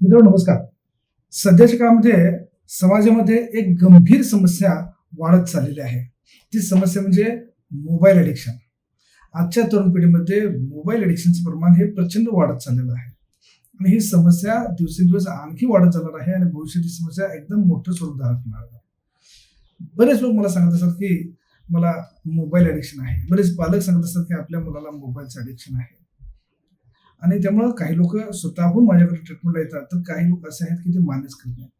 मित्रांनो नमस्कार. सध्याच्या काळामध्ये समाजामध्ये एक गंभीर समस्या वाढत चाललेली आहे. ती समस्या म्हणजे मोबाईल ॲडिक्शन आजच्या तरुण पिढीमध्ये मोबाईल ॲडिक्शनचं प्रमाण हे प्रचंड वाढत चाललेलं आहे. आणि ही समस्या दिवसेंदिवस आणखी वाढत जाणार आहे आणि भविष्यात ही समस्या एकदम मोठं स्वरूप धारण आहे. बरेच लोक मला सांगत असतात की मला मोबाईल ॲडिक्शन आहे. बरेच पालक सांगत असतात की आपल्या मुलाला मोबाईलचं ॲडिक्शन आहे. आणि त्यामुळं काही लोक स्वतःहून माझ्याकडे ट्रीटमेंटला येतात. तर काही लोक असे आहेत की ते मान्यच करत नाहीत.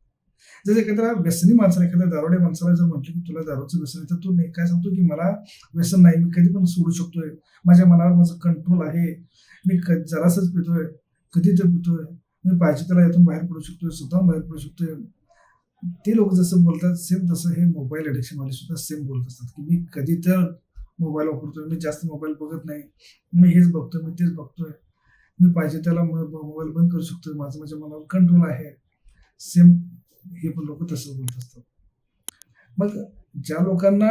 जसं एखाद्या व्यसनी माणसाला एखाद्या दारोड्या माणसाला जर म्हटलं की तुला दारूचं व्यसन आहे तर तो नाही काय सांगतो की मला व्यसन नाही मी कधी पण सोडू शकतोय. माझ्या मनावर माझं कंट्रोल आहे. मी क जरासच पितोय कधी तर पितोय. मी पाहिजे त्याला यातून बाहेर पडू शकतोय स्वतःहून बाहेर पडू शकतोय. ते लोक जसं बोलतात सेम तसं हे मोबाईल ॲडिक्शनवाले सुद्धा सेम बोलत असतात की मी कधी तर मोबाईल वापरतोय. मी जास्त मोबाईल बघत नाही. मी हेच बघतोय मी तेच बघतोय. मी पाहिजे त्याला मोबाईल बंद करू शकतो माझं माझ्या मनावर कंट्रोल आहे. सेम हे पण लोक तसं बोलत असतात. मग ज्या लोकांना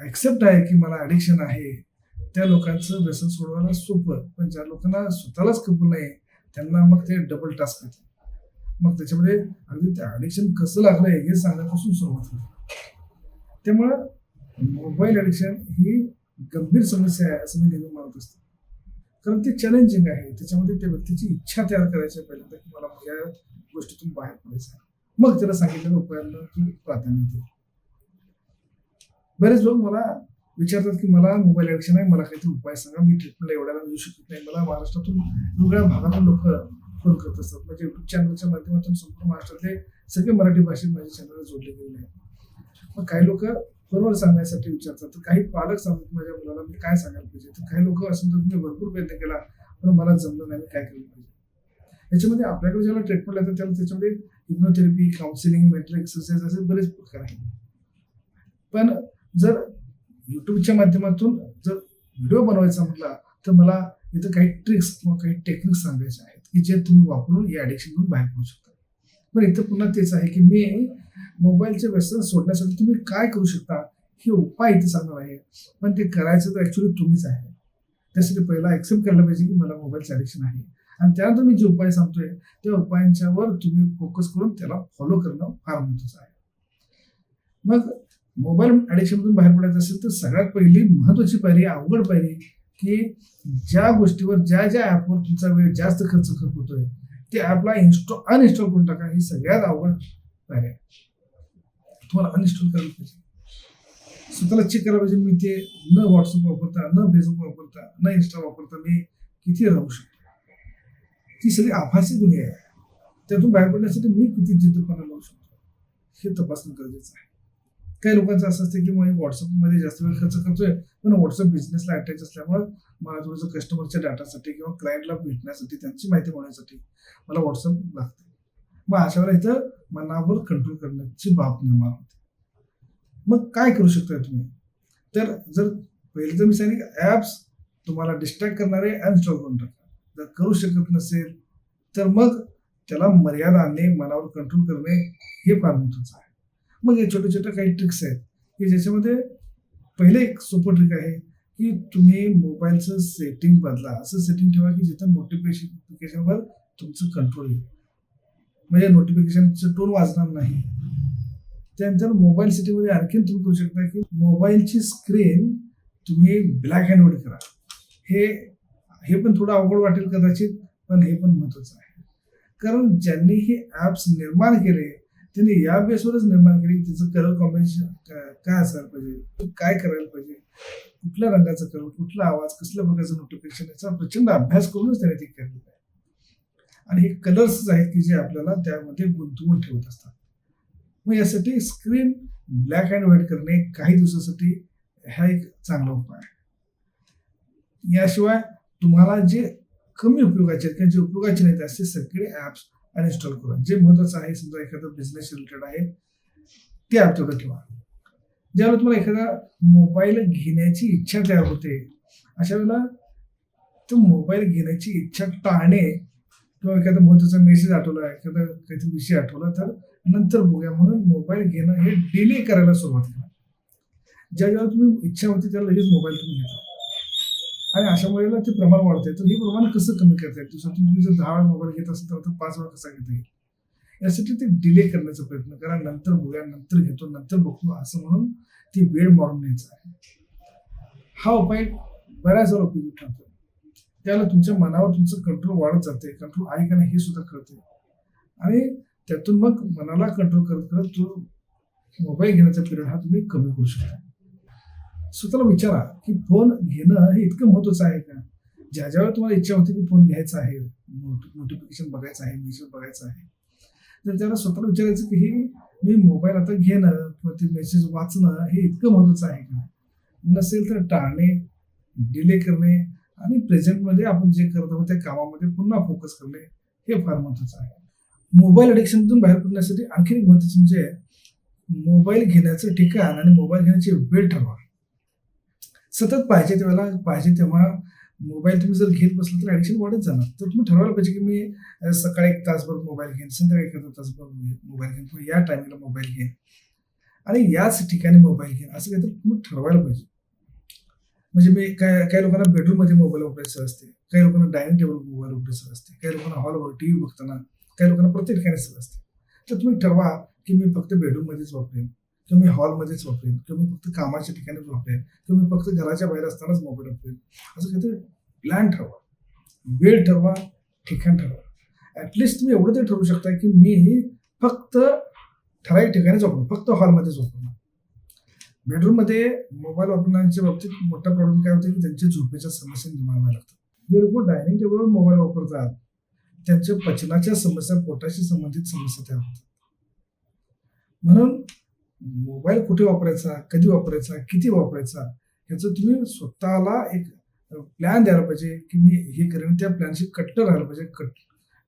ॲक्सेप्ट आहे की मला ॲडिक्शन आहे त्या लोकांचं व्यसन सोडवायला सोपं. पण ज्या लोकांना स्वतःलाच कबूल नाही त्यांना मग ते डबल टास्क येते मग त्याच्यामध्ये अगदी ते ॲडिक्शन कसं लागलंय हे सांगण्यापासून सुरुवात होते त्यामुळं मोबाईल ॲडिक्शन ही गंभीर समस्या आहे असं मी नेहमी मानत असतो. कारण ते चॅलेंजिंग आहे. त्याच्यामध्ये त्या व्यक्तीची इच्छा तयार करायची पहिल्यांदा. की मला या गोष्टीतून बाहेर पडायचं आहे. मग त्याला सांगितलेल्या उपायांना तू प्राधान्य दे. बरेच लोक मला विचारतात की मला मोबाईल ॲडिक्शन आहे. मला काहीतरी उपाय सांगा. मी ट्रीटमेंटला एवढ्याला मिळू शकत नाही. मला महाराष्ट्रातून वेगळ्या भागातून लोक फोन करत असतात. म्हणजे युट्यूब चॅनलच्या माध्यमातून संपूर्ण महाराष्ट्रातले सगळे मराठी भाषेत माझ्या चॅनलला जोडले गेले आहेत. मग काही लोक बरोबर सांगण्यासाठी विचारतात. तर काही पालक सांगतात माझ्या मुलाला मी काय सांगायला पाहिजे? तर काही लोक असं म्हणतात मी भरपूर प्रयत्न केला पण मला जमलं नाही मी काय केलं पाहिजे? याच्यामध्ये आपल्याकडे ज्याला ट्रीटमेंट लागतं त्याला त्याच्यामध्ये हिप्नोथेरपी काउन्सिलिंग मेंटल एक्सरसाइज असे बरेच प्रकार आहेत. पण जर युट्यूबच्या माध्यमातून जर व्हिडिओ बनवायचा म्हटला तर मला इथं काही ट्रिक्स किंवा काही टेक्निक्स सांगायचे आहेत की जे तुम्ही वापरून या ॲडिक्शनमधून बाहेर पडू शकता. पण इथं पुन्हा तेच आहे की मी मोबाईलचे व्यसन सोडण्यासाठी तुम्ही काय करू शकता हे उपाय इथे सांगणार आहे. पण ते करायचं तर ॲक्च्युली तुम्हीच आहे. त्यासाठी पहिला ॲक्सेप्ट करायला पाहिजे की मला मोबाईलचं ॲडिक्शन आहे. आणि त्यानंतर मी जे उपाय सांगतोय त्या उपायांच्यावर तुम्ही फोकस करून त्याला फॉलो करणं फार महत्वाचं आहे. मग मोबाईल ॲडिक्शनमधून बाहेर पडायचं असेल तर सगळ्यात पहिली महत्त्वाची पायरी अवघड पायरी की ज्या गोष्टीवर ज्या ज्या ॲपवर तुमचा वेळ जास्त खर्च होतोय ते ॲपला इन्स्टॉल अनइन्स्टॉल करून टाका. ही सगळ्यात अवघड पायरी आहे. तुम्हाला अनइन्स्टॉल करायला पाहिजे. स्वतःला चेक करायला पाहिजे मी ते न व्हॉट्सअप वापरता न फेसबुक वापरता न इन्स्टा वापरता मी किती राहू शकतो? ती सगळी आभासी दुनिया आहे. त्यातून बाहेर पडण्यासाठी मी किती जिद्दपणा लावू शकतो? हे तपासणं गरजेचं आहे. काही लोकांचं असं असतं की मग व्हॉट्सअपमध्ये जास्त वेळ खर्च करतोय. पण व्हॉट्सअप बिझनेसला अटॅच असल्यामुळे मला थोडंसं कस्टमरच्या डाटासाठी किंवा क्लायंटला भेटण्यासाठी त्यांची माहिती मिळवण्यासाठी मला व्हॉट्सअप लागते. मग अशा वेळेला इथं मनावर कंट्रोल करण्याची बाब निर्माण होते. मग काय करू शकता तुम्ही? तर जर पहिले तर मी सांगितलं ॲप्स तुम्हाला डिस्ट्रॅक्ट करणारे अनइन्स्टॉल करून टाका. जर करू शकत नसेल तर मग त्याला मर्यादा आणणे मनावर कंट्रोल करणे हे फार महत्वाचं आहे. मग हे छोटे छोटे काही ट्रिक्स आहेत की ज्याच्यामध्ये पहिले एक सोपं ट्रिक आहे की तुम्ही मोबाईलचं सेटिंग बदला. असं सेटिंग ठेवा की जिथं नोटिफिकेशनवर तुमचं कंट्रोल येईल. म्हणजे नोटिफिकेशनचं टोन वाजणार नाही. त्यानंतर मोबाईल सिटीमध्ये आणखीन तुम्ही करू शकता की मोबाईलची स्क्रीन तुम्ही ब्लॅक अँड व्हाईट करा. हे हे पण थोडं अवघड वाटेल कदाचित पण हे पण महत्त्वाचं आहे. कारण ज्यांनी हे ॲप्स निर्माण केले त्यांनी या बेसवरच निर्माण केले त्याचं कलर कॉम्बिनेशन काय असायला पाहिजे? काय करायला पाहिजे? कुठल्या रंगाचं कलर कुठला आवाज कसल्या प्रकारचं नोटिफिकेशन याचा प्रचंड अभ्यास करूनच त्याने ते केलेलं आहे. आणि हे कलर्स आहेत की जे आपल्याला त्यामध्ये गुंतवून ठेवत असतात. मग यासाठी स्क्रीन ब्लॅक अँड व्हाईट करणे काही दिवसासाठी हा एक चांगला उपाय आहे. याशिवाय तुम्हाला जे कमी उपयोगाचे आहेत किंवा जे उपयोगाचे नाहीत असे सगळे ॲप्स अनइन्स्टॉल करा. जे महत्वाचं आहे समजा एखादा बिझनेस रिलेटेड आहे ते ॲप तेवढं ठेवा. ज्यावेळेला तुम्हाला एखादा मोबाईल घेण्याची इच्छा तयार होते अशा वेळेला तो मोबाईल घेण्याची इच्छा टाळणे किंवा एखादा महत्त्वाचा मेसेज आठवला एखादा काहीतरी विषय आठवला तर नंतर बघूया. म्हणून मोबाईल घेणं हे डिले करायला सुरुवात करा. ज्या ज्यावेळेला तुम्ही इच्छा होती त्याला लगेच मोबाईल तुम्ही घेता. आणि अशा वेळेला ते प्रमाण वाढतंय. तर हे प्रमाण कसं कमी करता येईल दिवसातून तुम्ही जर दहा वेळा मोबाईल घेत असेल तर आता पाच वेळा कसा घेता येईल? यासाठी ते डिले करण्याचा प्रयत्न करा. नंतर बघूया नंतर घेतो नंतर बघतो असं म्हणून ती वेळ मारून न्यायचा आहे. हा उपाय बऱ्याच वेळा उपयोगी ठरतो. त्याला तुमच्या मनावर तुमचं कंट्रोल वाढत जाते. कंट्रोल आहे का नाही हे सुद्धा कळते. आणि त्यातून मग मनाला कंट्रोल करत करत तो मोबाईल घेण्याचा पिरियड हा तुम्ही कमी करू शकता. स्वतःला विचारा की फोन घेणं हे इतकं महत्वाचं आहे का? ज्या ज्यावेळेला तुम्हाला इच्छा होती की फोन घ्यायचा आहे नोटिफिकेशन बघायचं आहे मेसेज बघायचा आहे. तर त्याला स्वतःला विचारायचं की हे मी मोबाईल आता घेणं किंवा ते मेसेज वाचणं हे इतकं महत्वाचं आहे का? नसेल तर टाळणे डिले करणे आणि प्रेझेंटमध्ये आपण जे करत आहोत त्या कामामध्ये पुन्हा फोकस करणे हे फार महत्वाचं आहे. मोबाईल अडिक्शनमधून बाहेर पडण्यासाठी आणखी एक महत्वाचं म्हणजे मोबाईल घेण्याचं ठिकाण आणि मोबाईल घेण्याची वेळ ठरवा. सतत पाहिजे तेव्हा पाहिजे तेव्हा मोबाईल तुम्ही जर घेत बसला तर ॲडिक्शन वाढत जाणार. तर तुम्ही ठरवायला पाहिजे की मी सकाळी एक तासभर मोबाईल घेईन संध्याकाळी एखादा तासभर मोबाईल घेईन किंवा या टायमिंगला मोबाईल घेईन. आणि याच ठिकाणी मोबाईल घेईन असं काहीतरी तुम्ही ठरवायला पाहिजे. म्हणजे मी काय काही लोकांना बेडरूममध्ये मोबाईल वापरायचं असते. काही लोकांना डायनिंग टेबल मोबाईल वापरायचं असते. काही लोकांना हॉलवर टी व्ही बघताना काही लोकांना प्रत्येक ठिकाणी सवय असते. तर तुम्ही ठरवा की मी फक्त बेडरूममध्येच वापरेन किंवा मी हॉलमध्येच वापरेन किंवा मी फक्त कामाच्या ठिकाणीच वापरेन किंवा मी फक्त घराच्या बाहेर असतानाच मोबाईल वापरेन. असं काहीतरी प्लॅन ठरवा. वेळ ठरवा ठिकाण ठरवा. ॲटलिस्ट तुम्ही एवढं तरी ठरवू शकता की मी फक्त ठराविक ठिकाणीच वापरू फक्त हॉलमध्येच वापरणार बेडरूममध्ये मोबाईल वापरण्याच्या बाबतीत मोठा प्रॉब्लेम काय होतो की त्यांच्या झोपेच्या समस्या निर्माण व्हायला लागतात. जे लोक डायनिंग टेबलवर मोबाईल वापरतात त्यांच्या पचनाच्या समस्या पोटाशी संबंधित समस्या तयार होतात. म्हणून मोबाईल कुठे वापरायचा कधी वापरायचा किती वापरायचा याचं तुम्ही स्वतःला एक प्लॅन द्यायला पाहिजे की मी हे करेन त्या प्लॅनशी कट्ट राहायला पाहिजे कट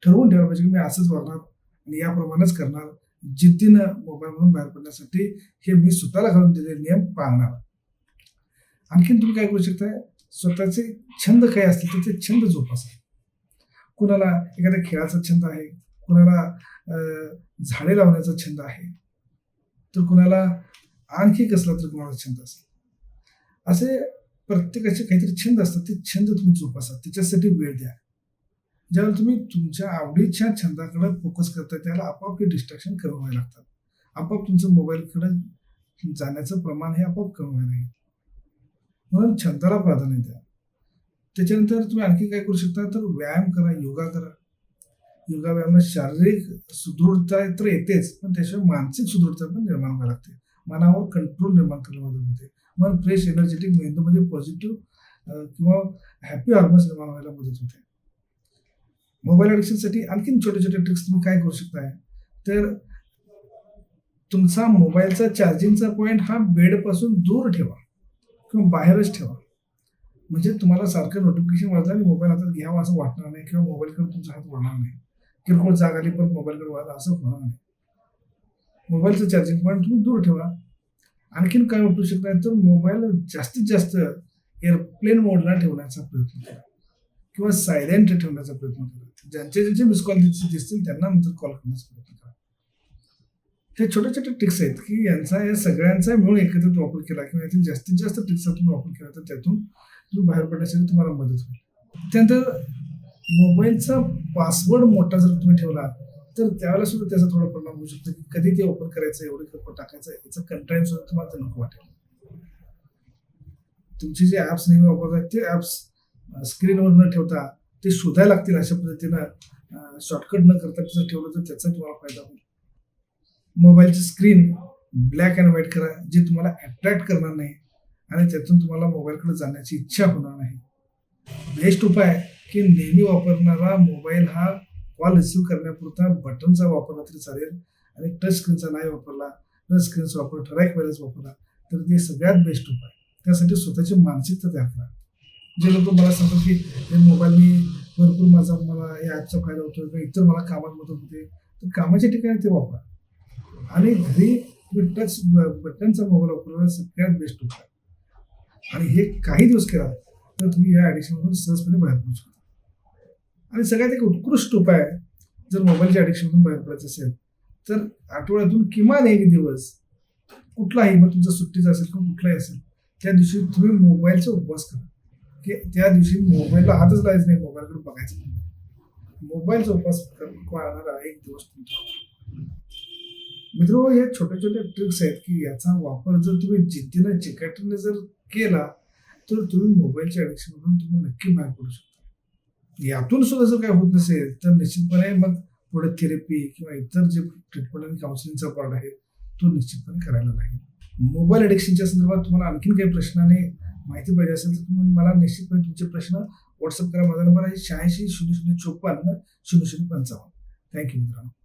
ठरवून ठेवायला पाहिजे की मी असंच वागणार आणि याप्रमाणेच करणार. जिद्दीनं मोबाईलमधून बाहेर पडण्यासाठी हे मी स्वतःला घालून दिलेले नियम पाळणार. आणखीन तुम्ही काय करू शकता? स्वतःचे छंद काय असतील तर ते छंद जोपासा. कुणाला एखाद्या खेळाचा छंद आहे कुणाला झाडे लावण्याचा छंद आहे तर कुणाला आणखी कसला तर कुणाला छंद असेल. असे प्रत्येकाचे काहीतरी छंद असतात ते छंद तुम्ही जोपासा. त्याच्यासाठी वेळ द्या. ज्यावेळेला तुम्ही तुमच्या आवडीच्या छंदाकडे फोकस करता त्याला आपोआप हे डिस्ट्रॅक्शन कमी व्हायला लागतात आपोआप तुमचं मोबाईलकडे जाण्याचं प्रमाण हे आपोआप कमी व्हायला लागेल. म्हणून छंदाला प्राधान्य द्या. त्याच्यानंतर तुम्ही आणखी काय करू शकता? तर व्यायाम करा योगा करा. योगा व्यायामाने शारीरिक सुदृढता तर येतेच पण त्याशिवाय मानसिक सुदृढता पण निर्माण व्हायला लागते. मनावर कंट्रोल निर्माण करायला मदत होते. मन फ्रेश एनर्जेटिक मेंदूमध्ये पॉझिटिव्ह किंवा हॅपी हार्मोन्स निर्माण व्हायला मदत होते. मोबाईल ॲडिक्शनसाठी आणखीन छोटे छोटे ट्रिक्स तुम्ही काय करू शकताय? तर तुमचा मोबाईलचा चार्जिंगचा पॉईंट हा बेडपासून दूर ठेवा किंवा बाहेरच ठेवा. म्हणजे तुम्हाला सारखं नोटिफिकेशन वाजलं आणि मोबाईल हातात घ्यावा असं वाटणार नाही किंवा मोबाईलकडे तुमचा हात वळणार नाही. किरकोळ जाग आली परत मोबाईलकडे वळाला असं होणार नाही. मोबाईलचं चार्जिंग पॉईंट तुम्ही दूर ठेवा. आणखीन काय वापरू शकता तर मोबाईल जास्तीत जास्त एअरप्लेन मोडला ठेवण्याचा प्रयत्न करा. किंवा सायलेंट ठेवण्याचा प्रयत्न करा ज्यांचे ज्यांचे मिस कॉल दिसतील त्यांना नंतर कॉल करण्याचा प्रयत्न करा हे छोटे छोटे ट्रिक्स आहेत की यांचा या सगळ्यांचा मिळून एकत्रित वापर केला किंवा यातील जास्तीत जास्त ट्रिक्सचा तुम्ही वापर केला तर त्यातून तुम्ही बाहेर पडण्यासाठी तुम्हाला मदत होईल. त्यानंतर मोबाईलचा पासवर्ड मोठा जर तुम्ही ठेवला तर त्यावेळेला सुद्धा त्याचा थोडा परिणाम होऊ शकतो की कधी ते ओपन करायचं एवढे कपड टाकायचं याचा कंटाईन सुद्धा तुम्हाला नको वाटेल. तुमचे जे ॲप्स नेहमी वापरतात ते ॲप्स स्क्रीनवर न ठेवता ते शोधायला लागतील अशा पद्धतीनं शॉर्टकट न करता तिथं ठेवलं तर त्याचा तुम्हाला फायदा होईल. मोबाईलची स्क्रीन ब्लॅक अँड व्हाईट करा जे तुम्हाला अट्रॅक्ट करणार नाही आणि त्यातून तुम्हाला मोबाईलकडे जाण्याची इच्छा होणार नाही. बेस्ट उपाय की नेहमी वापरणारा मोबाईल हा कॉल रिसिव्ह करण्यापुरता बटनचा वापरला तरी चालेल आणि टच स्क्रीनचा नाही वापरला टच स्क्रीनचा वापर ठराविक वेळेस वापरला तर ते सगळ्यात बेस्ट उपाय त्यासाठी स्वतःची मानसिकता तयार करा जे लोक मला सांगतात की हे मोबाईल भरपूर माझा मला या ॲपचा फायदा होतो किंवा इतर मला कामात मदत होते. तर कामाच्या ठिकाणी ते वापरा. आणि घरी तुम्ही टच बटनचा मोबाईल वापरला सगळ्यात बेस्ट होता आणि हे काही दिवस केला तर तुम्ही या ॲडिक्शनमधून सहजपणे बाहेर पडू शकता. आणि सगळ्यात एक उत्कृष्ट उपाय जर मोबाईलच्या ॲडिक्शनमधून बाहेर पडायचं असेल तर आठवड्यातून किमान एक दिवस कुठलाही मग तुमचा सुट्टीचा असेल किंवा कुठलाही असेल त्या दिवशी तुम्ही मोबाईलचा उपवास करा. की त्या दिवशी मोबाईलला हातच लावायचं नाही मोबाईलकडे बघायचं मोबाईल नाही. उपास वाढणारा एक दिवस तुमचा. मित्र हे छोटे छोटे ट्रिक्स आहेत की याचा वापर जर तुम्ही जिद्दीनं चिकाटीने जर केला तर तुम्ही मोबाईलच्या ॲडिक्शनमधून तुम्ही नक्की बाहेर पडू शकता. यातून सुद्धा जर काय होत नसेल तर निश्चितपणे मग पुढे थेरपी किंवा इतर जे ट्रीटमेंट आणि काउन्सिलिंगचा पार्ट आहे तो निश्चितपणे करायला लागेल. मोबाईल ॲडिक्शनच्या संदर्भात तुम्हाला आणखीन काही प्रश्नाने माहिती पाहिजे असेल तर तुम्ही मला निश्चितपणे तुमचे प्रश्न व्हॉट्सअप करा. माझा नंबर आहे शहाऐंशी शून्य शून्य चोपन्न शून्य शून्य पंचावन्न. थँक्यू मित्रांनो.